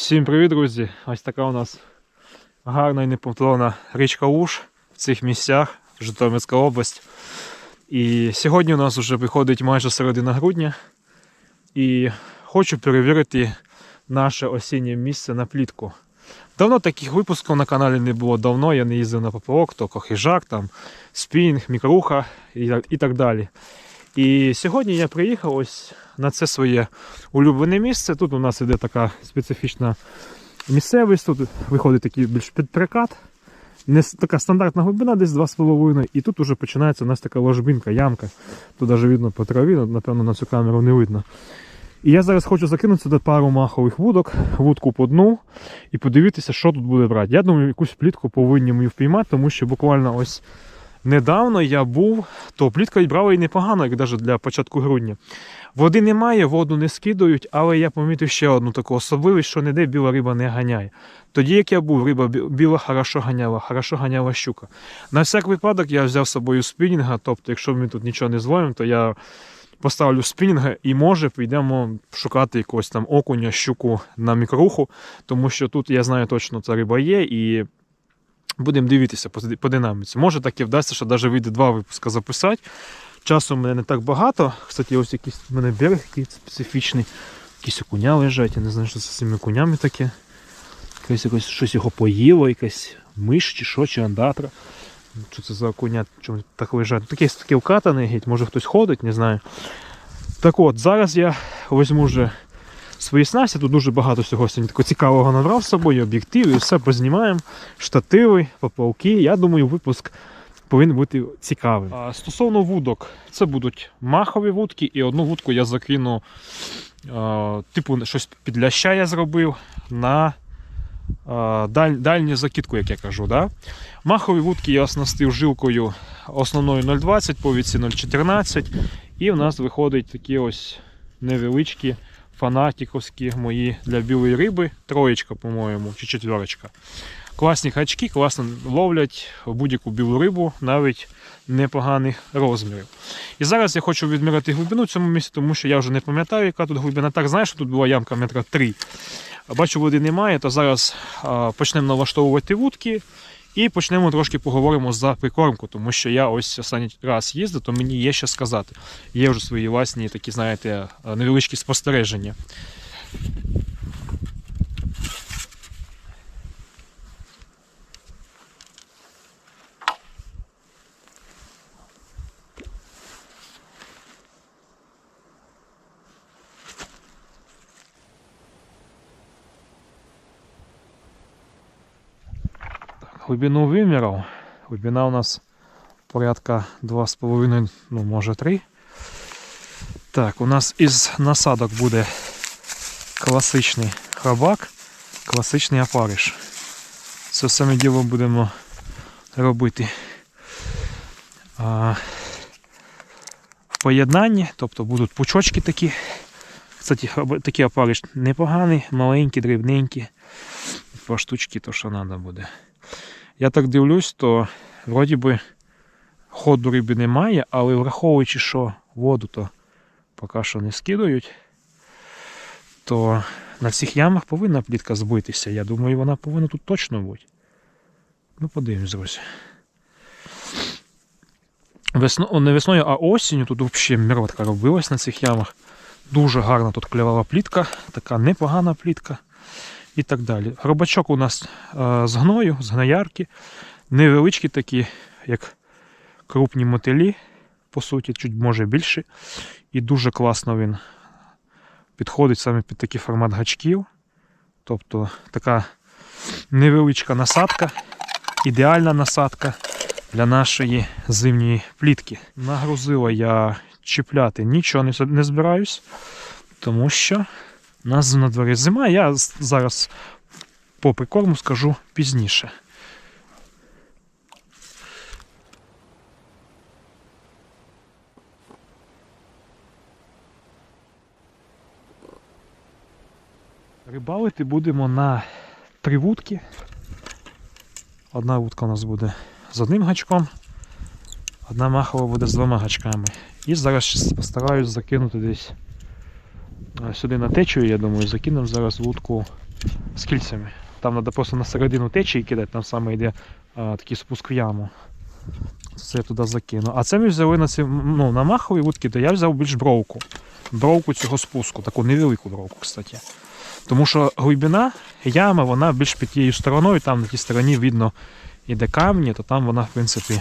Всім привіт, друзі! Ось така у нас гарна і неповторна річка Уж в цих місцях, Житомирська область. І сьогодні у нас вже виходить майже середина грудня. І хочу перевірити наше осіннє місце на плітку. Давно таких випусків на каналі не було давно, я не їздив на поплавок, то хижак, там, спінінг, мікруха і так далі. І сьогодні я приїхав ось на це своє улюблене місце. Тут у нас іде така специфічна місцевість, тут виходить такий більш підприкат. Не така стандартна глибина, десь 2,5. І тут вже починається у нас така ложбинка, ямка. Тут навіть видно по траві, напевно, на цю камеру не видно. І я зараз хочу закинути сюди пару махових вудок, вудку по дну, і подивитися, що тут буде брати. Я думаю, якусь плітку повинні ми впіймати, тому що буквально ось недавно я був, то плітка брала і непогано, як навіть для початку грудня. Води немає, воду не скидують, але я помітив ще одну таку особливість, що ніде біла риба не ганяє. Тоді, як я був, риба біла хорошо ганяла, хорошо ганяла щука. На всяк випадок я взяв з собою спінінга, тобто, якщо ми тут нічого не зловимо, то я поставлю спінінга і може підемо шукати якогось там окуня, щуку на мікруху, тому що тут я знаю точно, ця риба є і. Будемо дивитися по, динаміці. Може так і вдасться, що навіть вийде два випуски записати. Часу в мене не так багато. Кстати, ось якийсь в мене берег який специфічний. Якісь окуня лежать, я не знаю, що це з цими окунями таке. Якось, якось щось його поїло, якась миш чи що, чи андатра. Що це за окуня, чому так лежать? Таке таке вкатане, геть, може хтось ходить, не знаю. Так от, зараз я візьму вже свої снасті. Тут дуже багато всього сьогодні такого цікавого набрав з собою, об'єктиви, все познімаємо, штативи, поплавки. Я думаю, випуск повинен бути цікавим. А, стосовно вудок, це будуть махові вудки, і одну вудку я закину, а, типу, щось під ляща я зробив на а, даль, дальню закидку, як я кажу. Да? Махові вудки я оснастив жилкою основною 0,20 по віці 0,14. І в нас виходить такі ось невеличкі фанатіковські мої для білої риби. Троєчка, по-моєму, чи четверочка. Класні гачки, класно ловлять будь-яку білу рибу, навіть непоганих розмірів. І зараз я хочу відміряти глибину в цьому місці, тому що я вже не пам'ятаю, яка тут глибина. Так, знаєш, що тут була ямка метра 3. Бачу, води немає, то зараз почнемо налаштовувати вудки. І почнемо трошки поговоримо за прикормку, тому що я ось останній раз їздив, то мені є що сказати. Є вже свої власні такі, знаєте, невеличкі спостереження. Глибину вимірав. Глибина у нас порядка 2,5, ну може 3. Так, у нас із насадок буде класичний храбак, класичний опариш. Це саме діло будемо робити а, в поєднанні, тобто будуть пучочки такі. Кстати, такий опариш непоганий, маленький, дрібненький. Два штучки, то що треба буде. Я так дивлюсь, то вроді би ходу риби немає, але враховуючи, що воду то поки що не скидають, то на всіх ямах повинна плітка збитися. Я думаю, вона повинна тут точно бути. Ну, подивимось, друзі. Весно, не весною, а осінню тут взагалі міротка робилась на цих ямах. Дуже гарна тут клявала плітка, така непогана плітка і так далі. Робачок у нас е, з гною, з гноярки. Невеличкі такі, як крупні мотилі, по суті, чуть може більше. І дуже класно він підходить саме під такий формат гачків. Тобто така невеличка насадка, ідеальна насадка для нашої зимньої плітки. Нагрузила я чіпляти нічого не збираюсь, тому що у нас на дворі зима, я зараз по прикорму скажу пізніше. Рибалити будемо на три вудки. Одна вудка у нас буде з одним гачком, одна махова буде з двома гачками. І зараз постараюсь закинути десь сюди на течію, я думаю, закинемо зараз вудку з кільцями. Там треба просто на середину течії кидати, там саме йде а, такий спуск в яму. Це я туди закину. А це ми взяли на ці ну, на махові вудки, то я взяв більш бровку. Бровку цього спуску, таку невелику бровку, кстати. Тому що глибина ями, вона більш під тією стороною, там на тій стороні видно іде камні, то там вона, в принципі,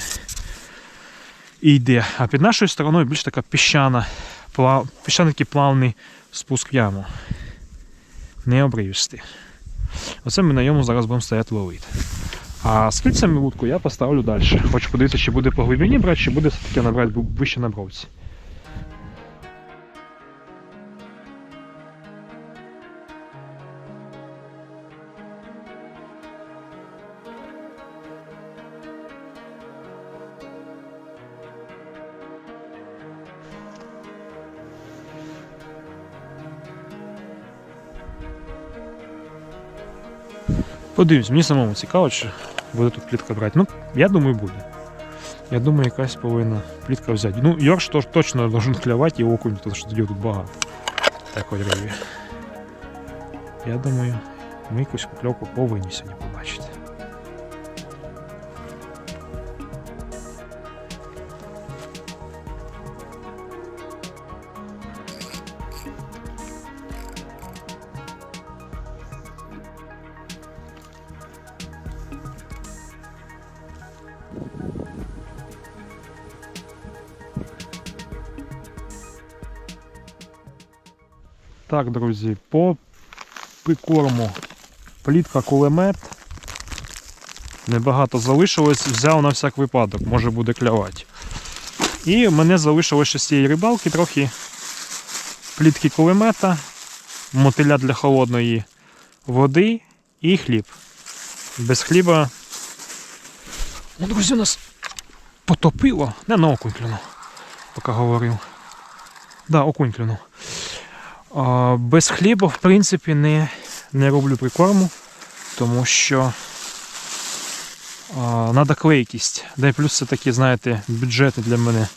і йде. А під нашою стороною більш така піщана, плав, піщаний такий плавний спуск в яму. Не обривісти. Оце ми на ньому зараз будемо стояти ловити. А з кільцями вудку я поставлю далі. Хочу подивитися, чи буде по глибині брати, чи буде все-таки набрати вище на бровці. Подивимось, мені самому цікаво, чи буде тут плітка брати. Ну, я думаю, буде. Я думаю, якась повинна плітка взяти. Ну, Йорш тож точно должен клювати і окунь, тому що тоді тут багато. Такої риби. Я думаю, ми якусь покльовку повинні сьогодні побачити. Так, друзі, по прикорму плітка кулемет. Небагато залишилось, взяв на всяк випадок, може буде клявати. І мене залишилося з цієї рибалки трохи плітки кулемета, мотиля для холодної води і хліб. Без хліба. О, друзі, нас потопило. Не на окунь клюнув, поки говорив. Да, окунь клюнув. Без хліба, в принципі, не, не роблю прикорму, тому що треба клейкість. Да і плюс це такі, знаєте, бюджетний для мене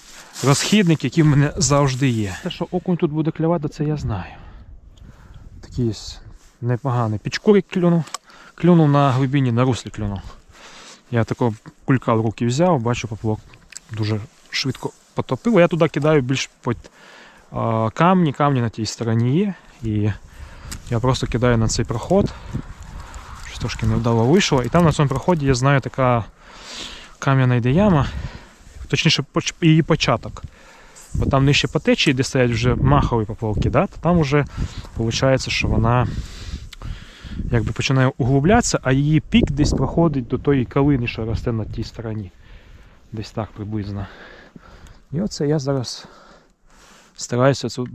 розхідник, який в мене завжди є. Те, що окунь тут буде клювати, це я знаю. Такий є непоганий. Підшкурик клюнув, клюнув на глибині, на руслі клюнув. Я такого кулька в руки взяв, бачу, поплавок дуже швидко потопило. Я туди кидаю більш під камні, камні на тій стороні є. Я просто кидаю на цей проход. Щось трошки невдало вийшло. І там на цьому проході я знаю така кам'яна йде яма, точніше її початок. Бо там нижче по течії, де стоять вже махові поплавки, да? то там вже виходить, що вона якби починає углублятися, а її пік десь проходить до тої калини, що росте на тій стороні. Десь так приблизно. І оце я зараз стараюся цю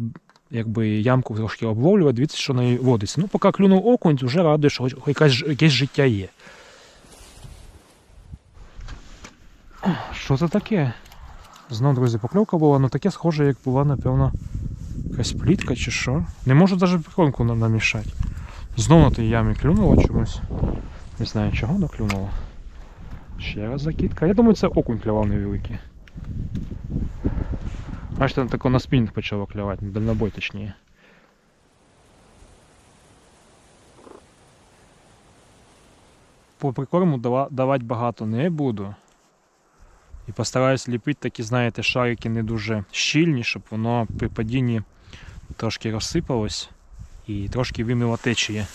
якби, ямку трошки обловлювати, дивіться, що неї водиться. Ну, поки клюнув окунь, вже радує, що ж- якесь життя є. Що це таке? Знову, друзі, покльовка була, ну таке схоже, як була, напевно, якась плітка чи що. Не можу навіть прикормку намішати. Знову на тій ямі клюнуло чомусь. Не знаю чого, але клюнуло. Ще раз закидка. Я думаю, це окунь клював невеликий. Бачите, тако на спінінг почало клювати, на дальнобой точніше. По прикорму дава- давати багато не буду. І постараюсь ліпити такі, знаєте, шарики не дуже щільні, щоб воно при падінні трошки розсипалось і трошки вимило течія.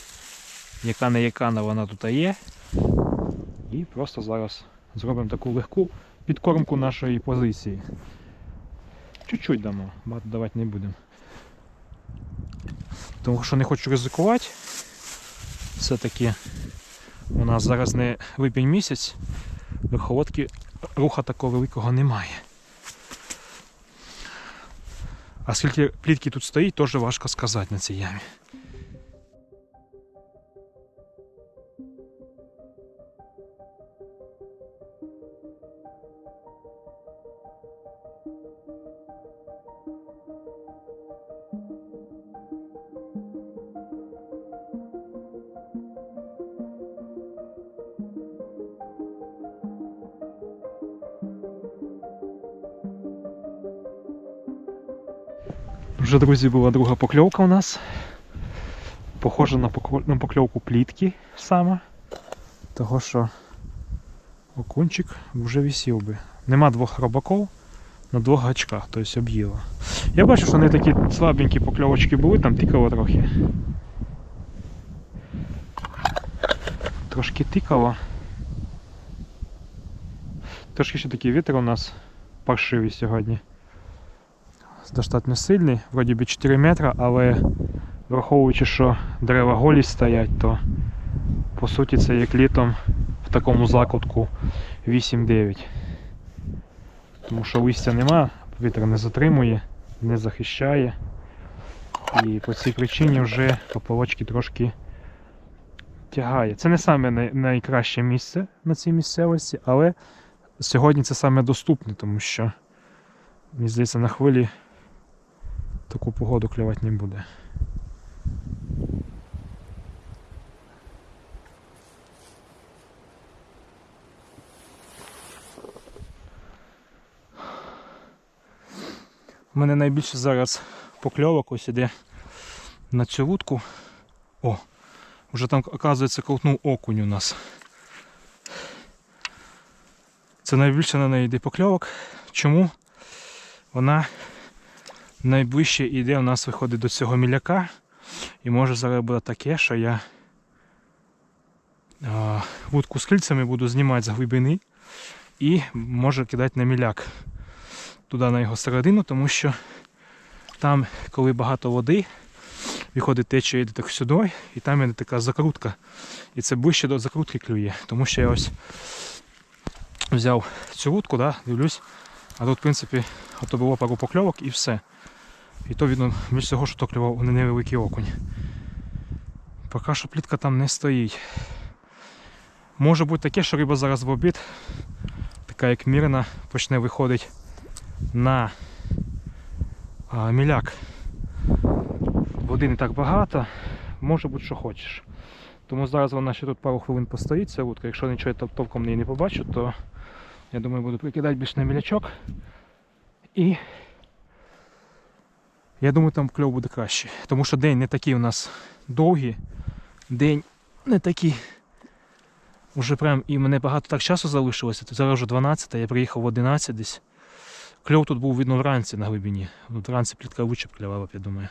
Яка не яка але вона тут є. І просто зараз зробимо таку легку підкормку нашої позиції. Чуть-чуть дамо, багато давати не будемо. Тому що не хочу ризикувати. Все-таки у нас зараз не випінь місяць, верховодки руха такого великого немає. А скільки плітки тут стоїть, теж важко сказати на цій ямі. Вже, друзі, була друга покльовка у нас. Похоже на, покльовку плітки саме. Того що окунчик вже висів би. Нема двох рибаків на двох гачках, тобто об'їло. Я бачу, що вони такі слабенькі покльовочки були, там тикало трохи. Трошки тикало. Трошки ще такий вітер у нас паршивий сьогодні. Достатньо сильний, вроді би 4 метри, але враховуючи, що дерева голі стоять, то по суті це як літом в такому закутку 8-9. Тому що листя нема, вітер не затримує, не захищає. І по цій причині вже поплавочки трошки тягає. Це не саме найкраще місце на цій місцевості, але сьогодні це саме доступне, тому що, мені здається, на хвилі таку погоду клювати не буде. У мене найбільше зараз покльовок ось іде на цю вудку. О, вже там, оказується, ковтнув окунь у нас. Це найбільше на неї йде покльовок. Чому? Вона найближче йде у нас виходить до цього міляка. І може зараз буде таке, що я вудку з кільцями буду знімати з глибини і може кидати на міляк туди на його середину, тому що там, коли багато води, виходить течія йде так сюди, і там іде така закрутка. І це ближче до закрутки клює. Тому що я ось взяв цю вудку, да, дивлюсь, а тут, в принципі, ото було пару покльовок і все. І то видно більш всього, що то клював невеликий окунь. Поки що плітка там не стоїть. Може бути таке, що риба зараз в обід, така як мірна, почне виходити на а, міляк. Води не так багато, може бути, що хочеш. Тому зараз вона ще тут пару хвилин постоїть, ця вудка. Якщо нічого тол- толком неї не побачу, то я думаю буду прикидати більш на мілячок. І я думаю там кльов буде краще. Тому що день не такий у нас довгий, день не такий. Уже прям і мене багато так часу залишилося. Зараз вже 12, я приїхав в 11 десь. Кльов тут був видно вранці на глибині. Вранці плітка б, я думаю.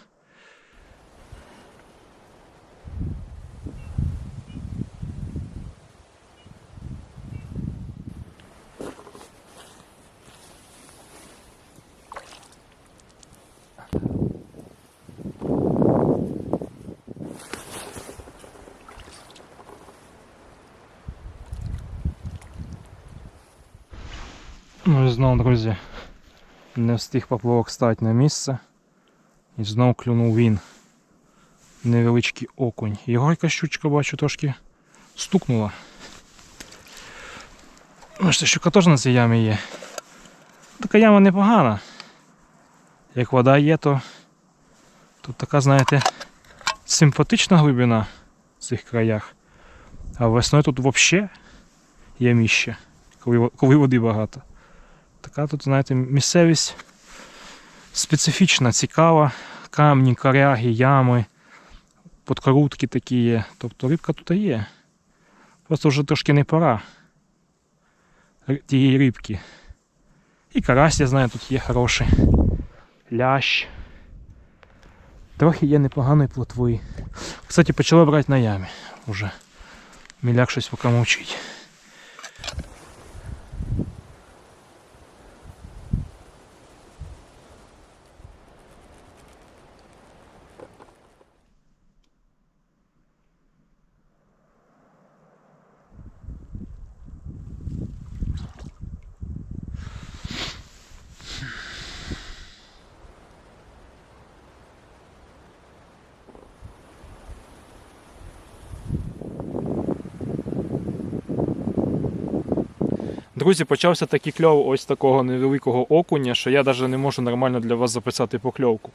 Ну і знову, друзі, не встиг поплавок стати на місце. І знову клюнув він. Невеличкий окунь. Його якась щучка, бачу, трошки стукнула. Бачите, щука теж на цій ямі є. Така яма непогана. Як вода є, то тут така, знаєте, симпатична глибина в цих краях. А весною тут взагалі яміще, коли, коли води багато. Така тут, знаєте, місцевість специфічна, цікава. Камні, коряги, ями, подкрутки такі є. Тобто рибка тут є. Просто вже трошки не пора тієї рибки. І карась, я знаю, тут є хороший. Лящ. Трохи є непоганої плотви. Кстати, почали брати на ямі уже. Міляк щось поки мовчить. Друзі, почався такий кльов ось такого невеликого окуня, що я навіть не можу нормально для вас записати покльовку.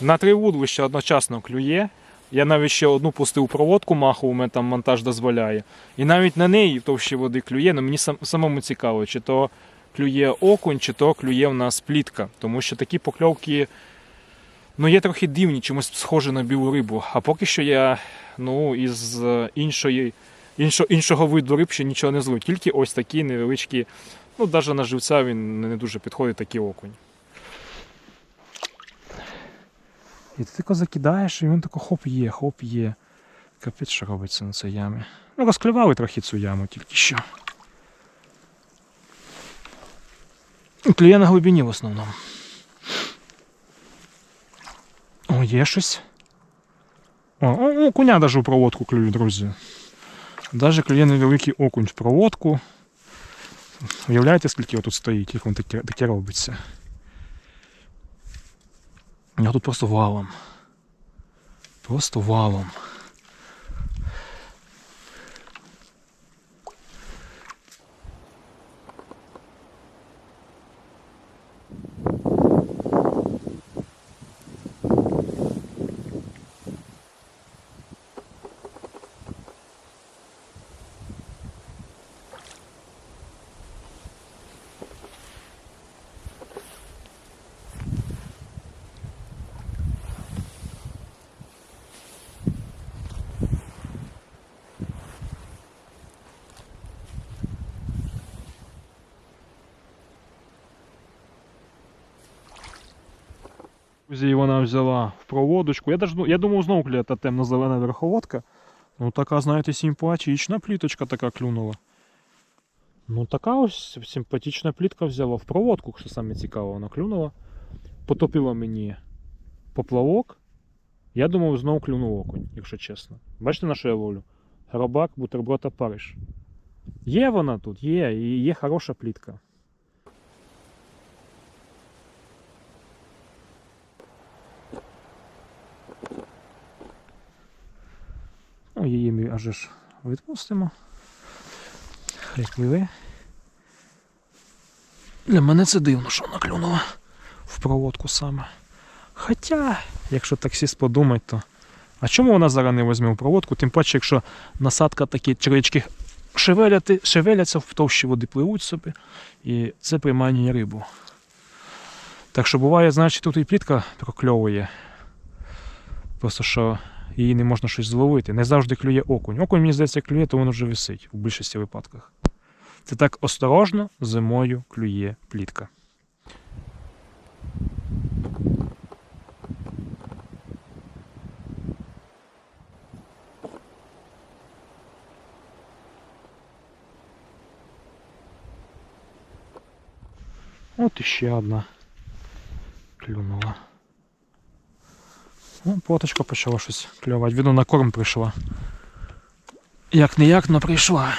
На три вудлища одночасно клює. Я навіть ще одну пустив проводку маху, у мене там монтаж дозволяє. І навіть на неї в товщі води клює, але мені самому цікаво, чи то клює окунь, чи то клює в нас плітка. Тому що такі покльовки Ну, є трохи дивні, чимось схожі на білу рибу. А поки що я ну, із е, іншої, іншо, іншого виду риб ще нічого не зловив. Тільки ось такі невеличкі, ну, навіть на живця він не дуже підходить такий окунь. І ти тако закидаєш, і він тако хоп є, хоп є. Капець, що робиться на цій ямі. Ну, розклювали трохи цю яму тільки що. Клює на глибині в основному. О, є щось. О, о, окуня навіть у проводку клює, друзі. Даже клює невеликий окунь в проводку. Уявляєте, скільки тут стоїть, як воно таке, таке робиться. Я тут просто валом. Просто валом. Друзі, вона взяла в проводочку. Я, даже, ну, я думав, знову клює та темно-зелена верховодка. Ну така, знаєте, симпатична пліточка така клюнула. Ну така ось симпатична плітка взяла в проводку, що саме цікаво, вона клюнула. Потопила мені поплавок. Я думав, знову клюнув окунь, якщо чесно. Бачите, на що я ловлю? Гробак, бутерброд та Париж. Є вона тут, є, і є хороша плітка. Ну, її ми аж ж відпустимо. Хай пливе. Для мене це дивно, що вона клюнула в проводку саме. Хоча, якщо таксіст подумать, то. А чому вона зараз не візьме в проводку? Тим паче, якщо насадка такі червячки шевеляти, шевеляться в товщі води пливуть собі, і це приманює рибу. Так що буває, значить, тут і плітка прокльовує. Просто що її не можна щось зловити. Не завжди клює окунь. Окунь, мені здається, клює, то він вже висить у більшості випадках. Це так осторожно зимою клює плітка. От іще одна клюнула. Ну, поточка почала щось клювати. Видно, на корм прийшла. Як не як, но прийшла.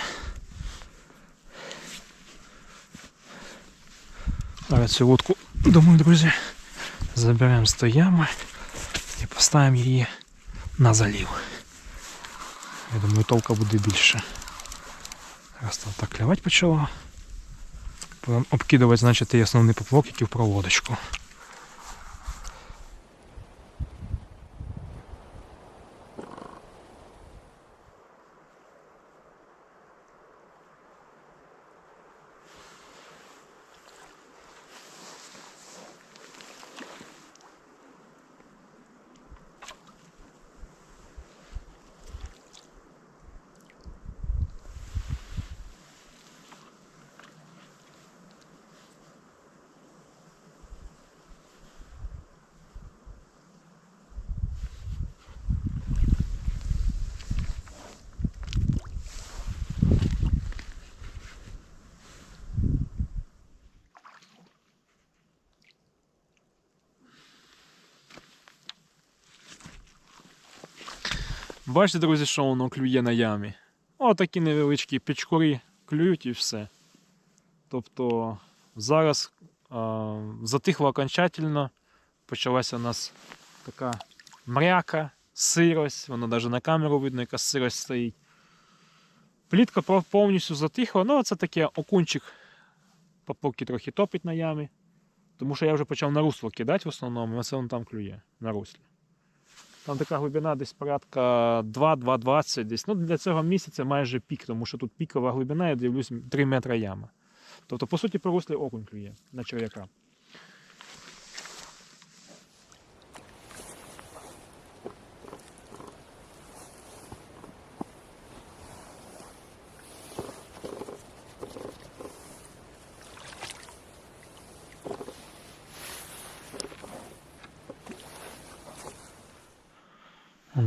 Зараз цю вудку, думаю, друзі, заберемо з тої ями і поставимо її на залів. Я думаю, толка буде більше. Раз там так клювати почала. Будемо обкидувати, значить, той основний поплавок, який в проводочку. Бачите, друзі, що воно клює на ямі. Отакі невеличкі пічкури клюють і все. Тобто зараз а, затихло окончательно. Почалася у нас така мряка, сирость, воно навіть на камеру видно, яка сирость стоїть. Плітка повністю затихла, ну це таке окунчик поки трохи топить на ямі. Тому що я вже почав на русло кидати в основному, а це воно там клює на руслі. Там така глибина десь порядка 2-2,20 десь. Ну, для цього місяця майже пік, тому що тут пікова глибина, я дивлюсь, 3 метри яма. Тобто, по суті, по окунь клює на черв'яка.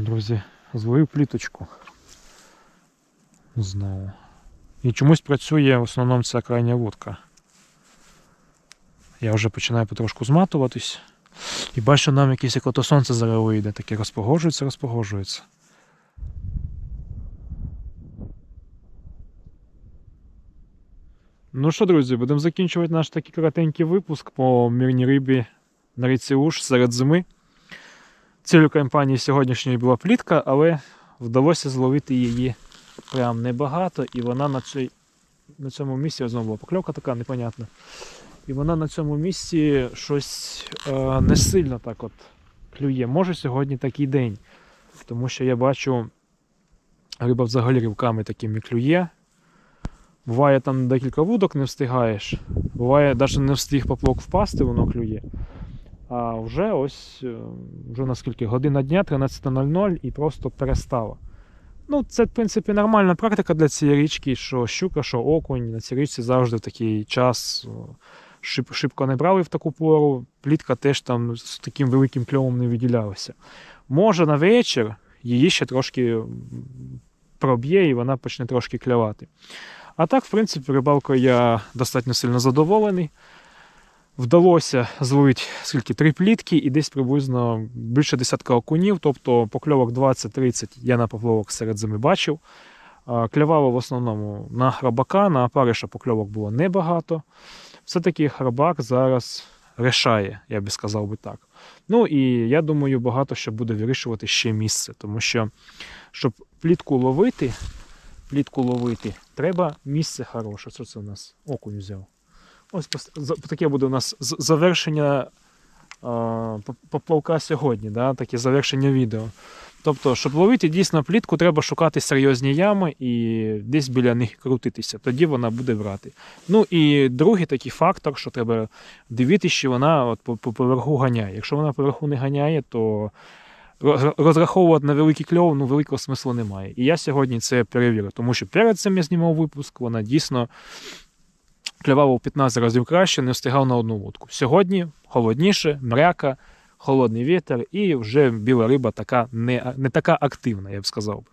Друзі, зловив пліточку. Знову. І чомусь працює в основному ця крайня вудка. Я вже починаю потрошку зматуватись. І бачу, нам якесь як ото сонце зараз вийде, таке розпогоджується, розпогоджується. Ну що, друзі, будемо закінчувати наш такий коротенький випуск по мирній рибі на річці Уж серед зими. Цілю кампанії сьогоднішньої була плітка, але вдалося зловити її прям небагато, і вона на, цій, на цьому місці, знову була покльовка така непонятна. І вона на цьому місці щось е, не сильно так от клює. Може сьогодні такий день. Тому що я бачу, риба взагалі ривками такими клює. Буває там декілька вудок не встигаєш. Буває, навіть не встиг поплавок впасти, воно клює. А вже ось, е, вже наскільки година дня, 13.00 і просто перестало. Ну, це, в принципі, нормальна практика для цієї річки, що щука, що окунь на цій річці завжди в такий час о, шиб, шибко не брали в таку пору. Плітка теж там з таким великим кльовом не виділялася. Може на вечір її ще трошки проб'є і вона почне трошки клювати. А так, в принципі, рибалкою я достатньо сильно задоволений. Вдалося зловити скільки три плітки і десь приблизно більше десятка окунів, тобто покльовок 20-30 я на поплавок серед зими бачив. А, Клювало в основному на храбака, на опариша покльовок було небагато. Все-таки храбак зараз решає, я би сказав би так. Ну і я думаю, багато що буде вирішувати ще місце, тому що щоб плітку ловити, плітку ловити, треба місце хороше. Що це у нас? Окунь взяв. Ось таке буде у нас завершення поплавка сьогодні, да? таке завершення відео. Тобто, щоб ловити дійсно плітку, треба шукати серйозні ями і десь біля них крутитися. Тоді вона буде брати. Ну і другий такий фактор, що треба дивитися, що вона от по, по поверху ганяє. Якщо вона поверху не ганяє, то розраховувати на великий кльов ну, великого смислу немає. І я сьогодні це перевірив, тому що перед цим я знімав випуск, вона дійсно клював у 15 разів краще, не встигав на одну вудку. Сьогодні холодніше, мряка, холодний вітер, і вже біла риба така не, не така активна, я б сказав.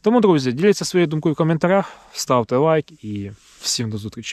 Тому, друзі, діліться своєю думкою в коментарях, ставте лайк і всім до зустрічі.